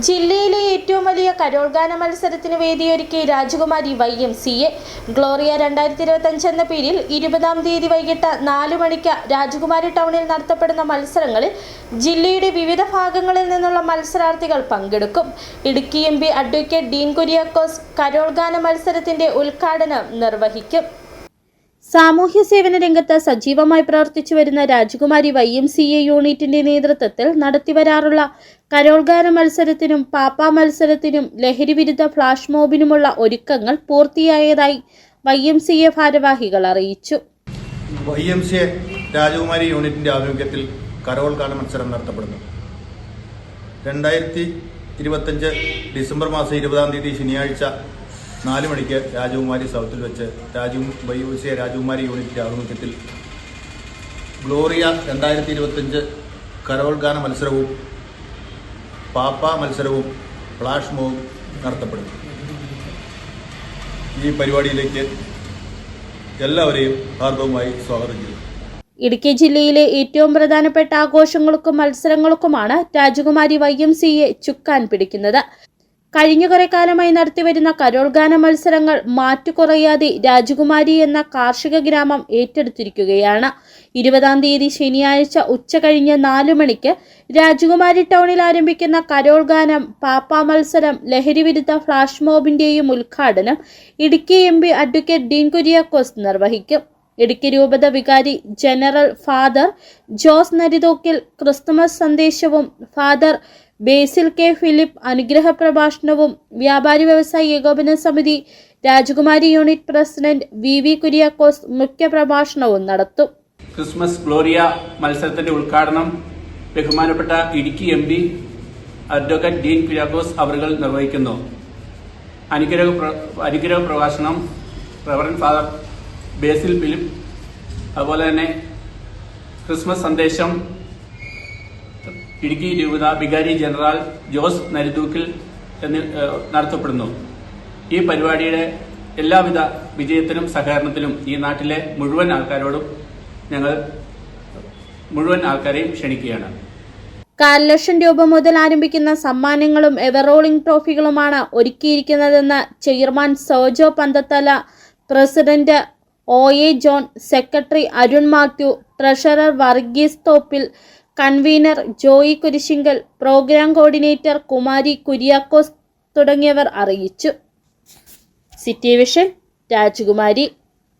ജില്ലയിലെ ഏറ്റവും വലിയ കരോൾഗാന മത്സരത്തിന് വേദിയൊരുക്കി Rajakumari Y M C A. Gloria രണ്ടായിരത്തി ഇരുപത്തഞ്ച് എന്ന പേരിൽ ഇരുപതാം തീയതി വൈകിട്ട് നാലു മണിക്ക് രാജകുമാരി ടൗണിൽ നടത്തപ്പെടുന്ന മത്സരങ്ങളിൽ ജില്ലയുടെ വിവിധ ഭാഗങ്ങളിൽ നിന്നുള്ള മത്സരാർത്ഥികൾ പങ്കെടുക്കും. Idukki M P advocate Dean Kuriakose കരോൾഗാന മത്സരത്തിന്റെ ഉദ്ഘാടനം നിർവഹിക്കും. സാമൂഹ്യ സേവന രംഗത്ത് സജീവമായി പ്രവർത്തിച്ചു വരുന്ന രാജകുമാരി വൈ എം സി എ യൂണിറ്റിന്റെ നേതൃത്വത്തിൽ നടത്തിവരാറുള്ള കരോൾഗാന മത്സരത്തിനും പാപ്പ മത്സരത്തിനും ലഹരിവിരുദ്ധ ഫ്ലാഷ് മോബിനുമുള്ള ഒരുക്കങ്ങൾ പൂർത്തിയായതായി വൈ എം സി എ ഭാരവാഹികൾ അറിയിച്ചു. Y M C A Rajakumari യൂണിറ്റിന്റെ ആഭിമുഖ്യത്തിൽ കരോൾഗാന മത്സരം നടത്തപ്പെടുന്നു. രണ്ടായിരത്തി ഇരുപത്തഞ്ച് ഡിസംബർ മാസം ഇരുപതാം തീയതി ശനിയാഴ്ച നാല് മണിക്ക് രാജകുമാരി സൗത്തിൽ വെച്ച് Raju Y M C A Rajakumari യൂണിറ്റിന്റെ ആഭിമുഖ്യത്തിൽ. ഗ്ലോറിയ രണ്ടായിരത്തി ഇരുപത്തഞ്ച് കരോൾ ഗാന മത്സരവും പാപ്പ മത്സരവും ഫ്ലാഷ് മോവും നടത്തപ്പെടുന്നു ഈ പരിപാടിയിലേക്ക് എല്ലാവരെയും ഹാർദവുമായി സ്വാഗതം ചെയ്യുന്നു. ഇടുക്കി ജില്ലയിലെ ഏറ്റവും പ്രധാനപ്പെട്ട ആഘോഷങ്ങൾക്കും മത്സരങ്ങൾക്കുമാണ് രാജകുമാരി വൈ എം സിയെ ചുക്കാൻ പിടിക്കുന്നത്. കഴിഞ്ഞ കുറെ കാലമായി നടത്തിവരുന്ന കരോൾഗാന മത്സരങ്ങൾ മാറ്റുകുറയാതെ രാജകുമാരി എന്ന കാർഷിക ഗ്രാമം ഏറ്റെടുത്തിരിക്കുകയാണ്. ഇരുപതാം തീയതി ശനിയാഴ്ച ഉച്ച കഴിഞ്ഞ് നാലു മണിക്ക് രാജകുമാരി ടൗണിൽ ആരംഭിക്കുന്ന കരോൾഗാനം പാപ്പ മത്സരം ലഹരിവിരുദ്ധ ഫ്ലാഷ് മോബിന്റെയും ഉദ്ഘാടനം Idukki M P advocate Dean Kuriakose നിർവഹിക്കും. ഇടുക്കി രൂപത വികാരി general father Jose Narithokkil Christmas സന്ദേശവും ഫാദർ ബേസിൽ കെ ഫിലിപ്പ് അനുഗ്രഹ പ്രഭാഷണവും വ്യാപാരി വ്യവസായി ഏകോപന സമിതി Rajakumari unit president V V Kuriakose മുഖ്യ പ്രഭാഷണവും നടത്തും. ക്രിസ്മസ് ഗ്ലോറിയ മത്സരത്തിന്റെ ഉദ്ഘാടനം ബഹുമാനപ്പെട്ട Idukki M P advocate Dean Kuriakose അവർകൾ നിർവഹിക്കുന്നു. അനുഗ്രഹ അനുഗ്രഹ പ്രഭാഷണം റവറൻ ഫാദർ ബേസിൽ ഫിലിപ്പ് അതുപോലെ തന്നെ ക്രിസ്മസ് സന്ദേശം ഇടുക്കി രൂപത വികാരി ജനറൽ ജോസ് നരിതൂക്കിൽ നടത്തപ്പെടുന്നു. ഈ പരിപാടിയുടെ എല്ലാവിധ വിജയത്തിനും സഹകരണത്തിനും ഈ നാട്ടിലെ മുഴുവൻ ആൾക്കാരോടും ഞങ്ങൾ മുഴുവൻ ആൾക്കാരെയും ക്ഷണിക്കുകയാണ്. കാൽ ലക്ഷം രൂപ മുതൽ ആരംഭിക്കുന്ന സമ്മാനങ്ങളും എവറോളിംഗ് ട്രോഫികളുമാണ് ഒരുക്കിയിരിക്കുന്നതെന്ന് chairman Sojo Panthathala president O A John secretary Arun Mathew treasurer Varghese Thoppil convener Joy Kurisinkal programme coordinator Kumari Kuriakose തുടങ്ങിയവർ അറിയിച്ചു. സിറ്റി വിഷൻ രാജകുമാരി.